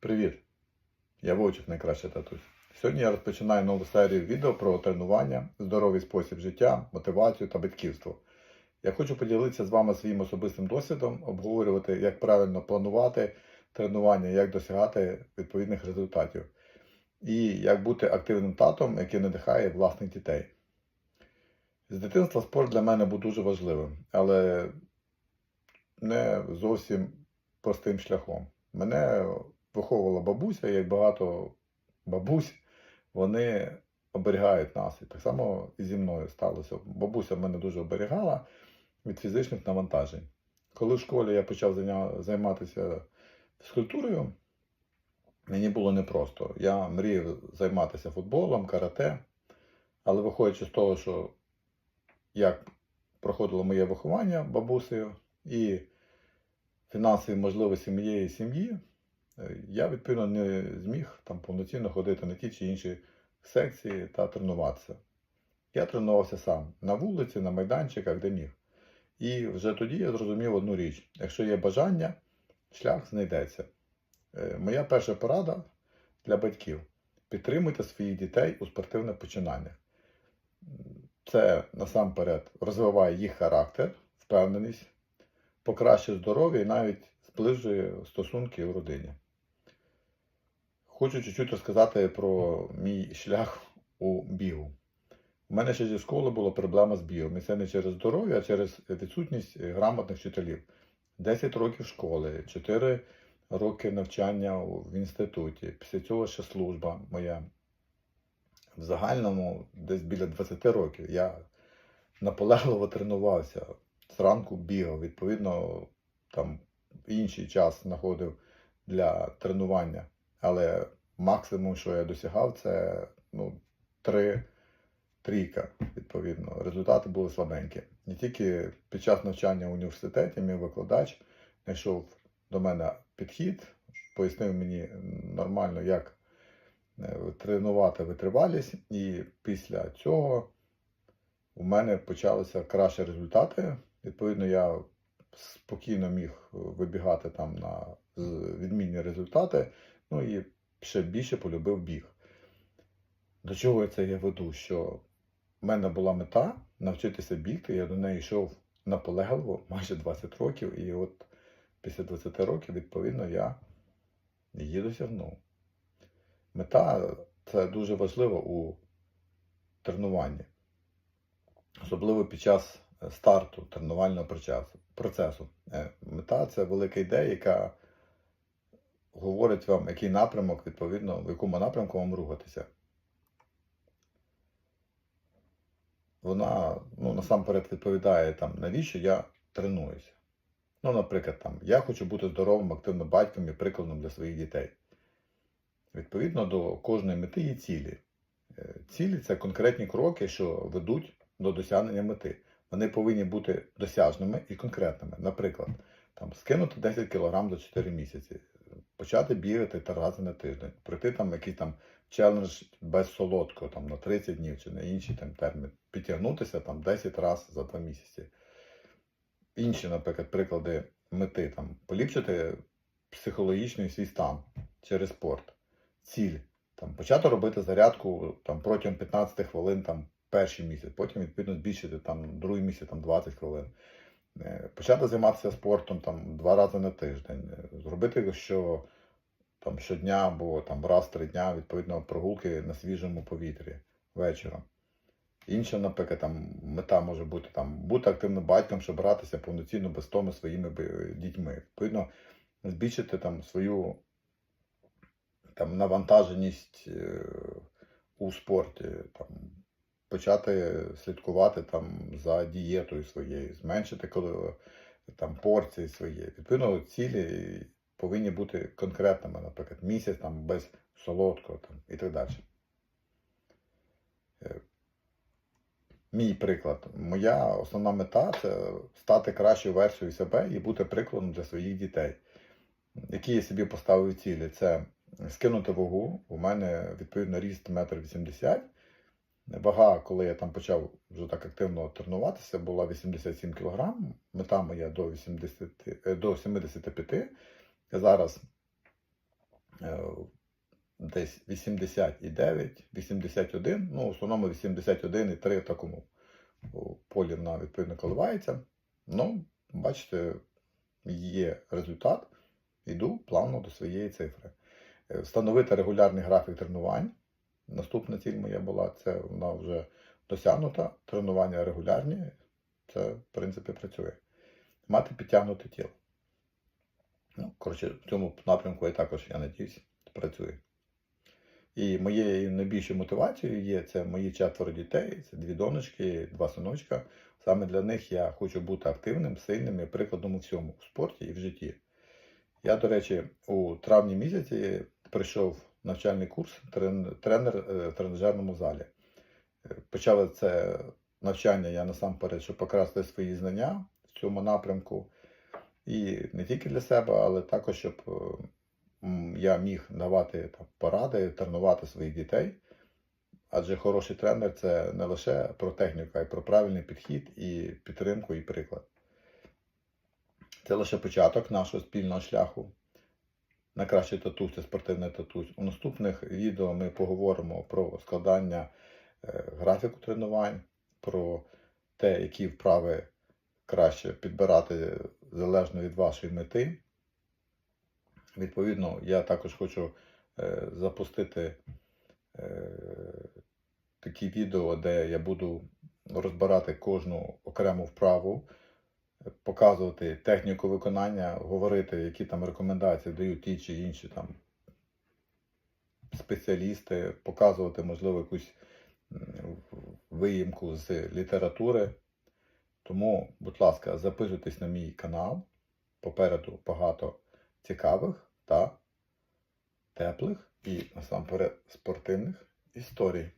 Привіт! Я Вовчик, найкраща татусь. Сьогодні я розпочинаю нову серію відео про тренування, здоровий спосіб життя, мотивацію та батьківство. Я хочу поділитися з вами своїм особистим досвідом, обговорювати, як правильно планувати тренування, як досягати відповідних результатів, і як бути активним татом, який надихає власних дітей. З дитинства спорт для мене був дуже важливим, але не зовсім простим шляхом. Мене виховувала бабуся, як багато бабусь, вони оберігають нас. І так само і зі мною сталося. Бабуся мене дуже оберігала від фізичних навантажень. Коли в школі я почав займатися фізкультурою, мені було непросто. Я мріяв займатися футболом, карате, але виходячи з того, що як проходило моє виховання бабусею і фінансові можливості моєї сім'ї, я відповідно не зміг там повноцінно ходити на ті чи інші секції та тренуватися. Я тренувався сам на вулиці, на майданчиках, де міг. І вже тоді я зрозумів одну річ: якщо є бажання, шлях знайдеться. Е, Моя перша порада для батьків: підтримуйте своїх дітей у спортивних починаннях. Це насамперед розвиває їх характер, впевненість, покращує здоров'я і навіть зближує стосунки у родині. Хочу чуть-чуть розказати про мій шлях у бігу. У мене ще зі школи була проблема з бігом. І це не через здоров'я, а через відсутність грамотних вчителів. 10 років школи, 4 роки навчання в інституті. Після цього ще служба моя. В загальному десь біля 20 років я наполегливо тренувався. Зранку бігав, відповідно, там інший час знаходив для тренування. Але максимум, що я досягав, це ну, три трійка, відповідно. Результати були слабенькі. Не тільки під час навчання в університеті мій викладач знайшов до мене підхід, пояснив мені нормально, як е, тренувати витривалість, і після цього у мене почалися кращі результати. Відповідно, я спокійно міг вибігати там на відмінні результати, ну і ще більше полюбив біг. До чого це я веду? Що в мене була мета навчитися бігти, я до неї йшов наполегливо майже 20 років, і от після 20 років, відповідно, я її досягнув. Мета це дуже важливо у тренуванні, особливо під час е, старту тренувального процесу-. Е, Мета це велика ідея, яка говорить вам, який напрямок, відповідно, в якому напрямку вам рухатися. Вона ну, насамперед відповідає, там, навіщо я тренуюся. Ну, наприклад, там, я хочу бути здоровим, активним батьком і прикладом для своїх дітей. Відповідно до кожної мети є цілі. Е, Цілі це конкретні кроки, що ведуть до досягнення мети. Вони повинні бути досяжними і конкретними. Наприклад, там, скинути 10 кг за 4 місяці, почати бігати три рази на тиждень, пройти там якийсь там челендж без солодкого там, на 30 днів чи на інший там, термін, підтягнутися там, 10 разів за 2 місяці. Інші, наприклад, приклади мети там, поліпшити психологічний свій стан через спорт. Ціль там, почати робити зарядку там, протягом 15 хвилин там, перший місяць, потім відповідно збільшити там, другий місяць там, 20 хвилин. Е, Почати займатися спортом там, два рази на тиждень, Е, зробити що там, щодня або там, раз в три дня, відповідно, прогулки на свіжому повітрі вечором. Інша, наприклад, там, мета може бути там, бути активним батьком, щоб гратися повноцінно без тому своїми дітьми. Відповідно, збільшити там, свою там, навантаженість е, у спорті, там, почати слідкувати там, за дієтою своєю, зменшити там, порції свої. Відповідно, цілі повинні бути конкретними, наприклад, місяць там, без солодкого там, і так далі. Е, Мій приклад. Моя основна мета це стати кращою версією себе і бути прикладом для своїх дітей. Які я собі поставив цілі? Це скинути вагу. У мене відповідно ріст 1,80 м. Вага, коли я там почав вже так активно тренуватися, була 87 кг. Мета моя до 80, е, до 75 Я зараз е, десь 89, 81, ну, в основному 81,3 в такому полі вона відповідно коливається. Ну, бачите, є результат, йду плавно до своєї цифри. Е, Встановити регулярний графік тренувань. Наступна ціль моя була, це вона вже досягнута. Тренування регулярні, це, в принципі, працює. Мати підтягнуте тіло. Ну, коротше, в цьому напрямку я також, я надіюсь, працює. І моєю найбільшою мотивацією є це мої четверо дітей, це дві донечки, два синочка. Саме для них я хочу бути активним, сильним і прикладом у всьому в спорті і в житті. Я, до речі, у травні місяці прийшов навчальний курс тренер е, в тренажерному залі. Е, Почали це навчання я насамперед, щоб покрасти свої знання в цьому напрямку. І не тільки для себе, але також, щоб е, я міг давати там, поради, тренувати своїх дітей. Адже хороший тренер це не лише про техніку, а й про правильний підхід і підтримку і приклад. Це лише початок нашого спільного шляху. Найкращий татусь це спортивний татусь. У наступних відео ми поговоримо про складання е, графіку тренувань, про те, які вправи краще підбирати залежно від вашої мети. Відповідно, я також хочу е, запустити е, такі відео, де я буду розбирати кожну окрему вправу, показувати техніку виконання, говорити, які там рекомендації дають ті чи інші там спеціалісти, показувати, можливо, якусь виїмку з літератури. Тому, будь ласка, записуйтесь на мій канал. Попереду багато цікавих та теплих і насамперед спортивних історій.